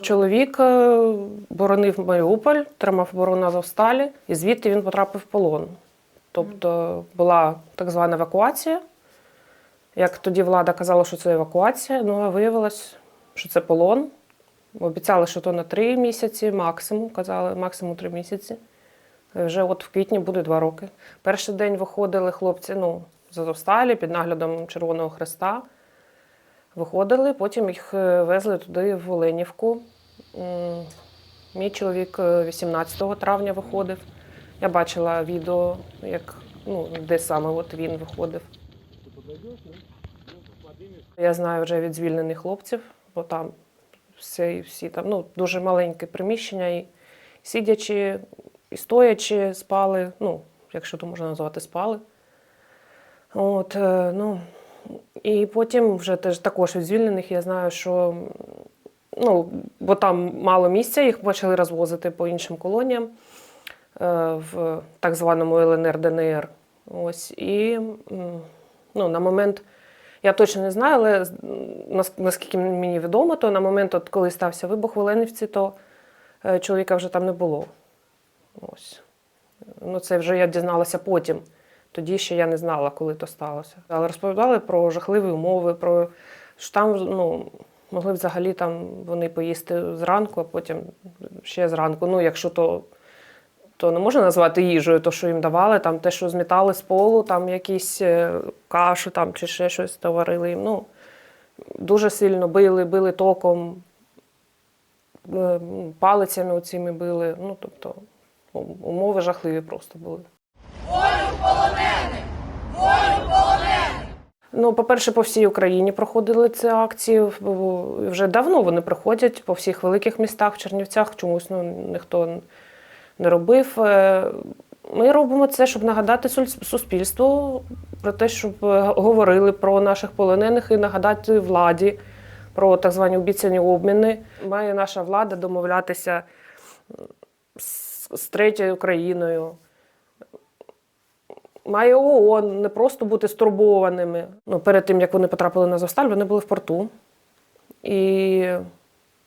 Чоловік е, боронив Маріуполь, тримав оборону Азовсталі, і звідти він потрапив в полон. Тобто була так звана евакуація. Як тоді влада казала, що це евакуація, ну а виявилось, що це полон. Обіцяли, що то на три місяці, максимум, казали, максимум три місяці. Е, Вже от в квітні буде два роки. Перший день виходили хлопці ну, з Азовсталі під наглядом Червоного Хреста. Виходили, потім їх е, везли туди, в Оленівку. Мій чоловік е, 18 травня виходив. Я бачила відео, як, ну, де саме от він виходив. Я знаю вже від звільнених хлопців, бо там всі, всі там ну, дуже маленьке приміщення, і сидячи, і стоячи, спали, ну, якщо то можна назвати, спали. От, е, ну, і потім вже теж також від звільнених я знаю, що ну, бо там мало місця, їх почали розвозити по іншим колоніям е, в так званому ЛНР ДНР. Ось, і ну, на момент, я точно не знаю, але наскільки мені відомо, то на момент, от, коли стався вибух в Оленівці, то е, чоловіка вже там не було. Ось. Ну, це вже я дізналася потім. Тоді ще я не знала, коли то сталося. Але розповідали про жахливі умови, про що там ну, могли взагалі там вони поїсти зранку, а потім ще зранку. Ну, якщо то, то не можна назвати їжею, то, що їм давали, там те, що змітали з полу, там якісь е, кашу там, чи ще щось то варили їм. Ну, дуже сильно били, били током, е, палицями оціми били. Ну, тобто, умови жахливі просто були. Ну, по-перше, по всій Україні проходили ці акції. Вже давно вони проходять по всіх великих містах, в Чернівцях чомусь ну, ніхто не робив. Е, Ми робимо це, щоб нагадати суспільству про те, щоб е, говорили про наших полонених і нагадати владі про так звані обіцяні обміни. Має наша влада домовлятися з третьою країною має ООН не просто бути стурбованими. Ну, перед тим, як вони потрапили на Завсталь, вони були в порту. І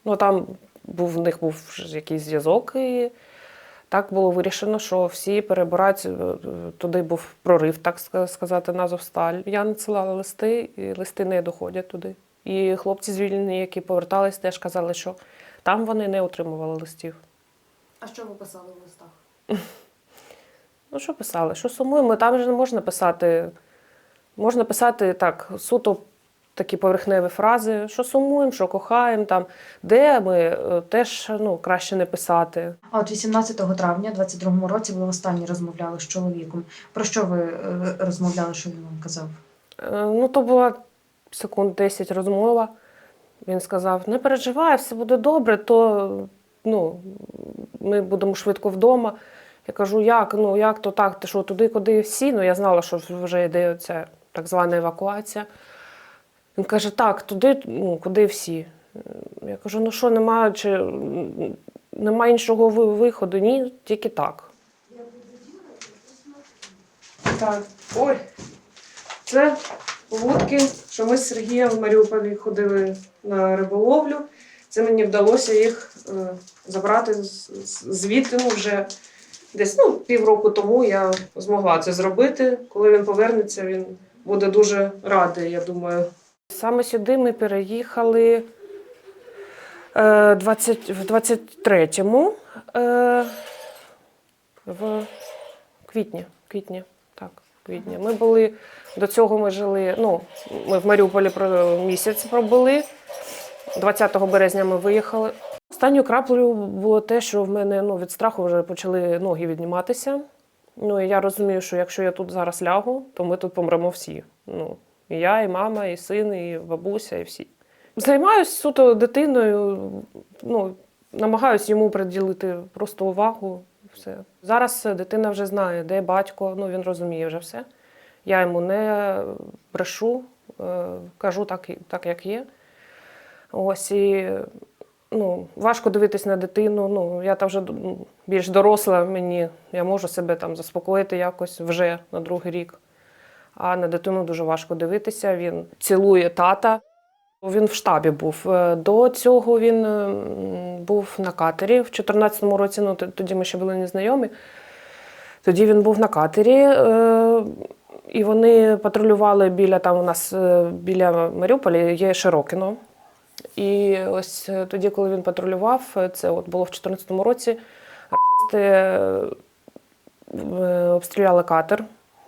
ну, там був, в них був якийсь зв'язок. І так було вирішено, що всі перебирають. е, Туди був прорив, так сказати, на Завсталь. Я надсилала листи, і листи не доходять туди. І хлопці звільнені, які повертались, теж казали, що там вони не отримували листів. А що ви писали в листах? Ну, що писали? Що сумуємо? Там же не можна писати. Можна писати так, суто такі поверхневі фрази, що сумуємо, що кохаємо, там, де ми е, теж ну, краще не писати. А от 18 травня 22-му році ви останні розмовляли з чоловіком. Про що ви е, розмовляли, що він вам казав? Е, Ну, то була секунд 10 розмова. Він сказав: не переживай, все буде добре, то ну, ми будемо швидко вдома. Я кажу, як? Ну, як то так? Ти що, туди, куди всі? Ну, я знала, що вже йде ця так звана евакуація. Він каже, так, туди, ну, куди всі. Я кажу, ну що, немає, чи, немає іншого виходу? Ні, тільки так. Так, ой. Це вудки, що ми з Сергієм в Маріуполі ходили на риболовлю. Це мені вдалося їх е, забрати звідти ну, вже десь ну, півроку тому я змогла це зробити. Коли він повернеться, він буде дуже радий, я думаю. Саме сюди ми переїхали е, 20, в 23-му е, в квітні. квітні. Так, квітні. Ми були до цього ми жили. Ну, ми в Маріуполі місяць пробули. 20 березня ми виїхали. Останньою краплею було те, що в мене ну, від страху вже почали ноги відніматися. Ну, і я розумію, що якщо я тут зараз лягу, то ми тут помремо всі. Ну, і я, і мама, і син, і бабуся, і всі. Займаюся суто дитиною, ну, намагаюся йому приділити просто увагу. Все. Зараз дитина вже знає, де батько, ну він розуміє вже все. Я йому не брешу, е, кажу так, так як є. Ось і ну, важко дивитись на дитину. Ну, я там вже більш доросла мені, я можу себе там заспокоїти якось вже на другий рік. А на дитину дуже важко дивитися. Він цілує тата. Він в штабі був. Е, До цього він е, був на катері в 2014 році. Ну тоді ми ще були незнайомі. Тоді він був на катері, е, і вони патрулювали біля там у нас біля Маріуполя є Широкіно. І ось е, тоді, коли він патрулював, е, це от було в 2014 році, рашисти е, обстріляли катер.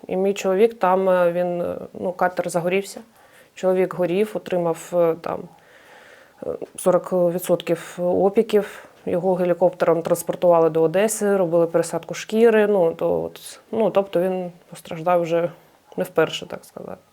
І мій чоловік там він ну, катер загорівся. Чоловік горів, отримав там е, 40% опіків. Його гелікоптером транспортували до Одеси, робили пересадку шкіри. Ну, то, от, ну, тобто він постраждав вже не вперше, так сказати.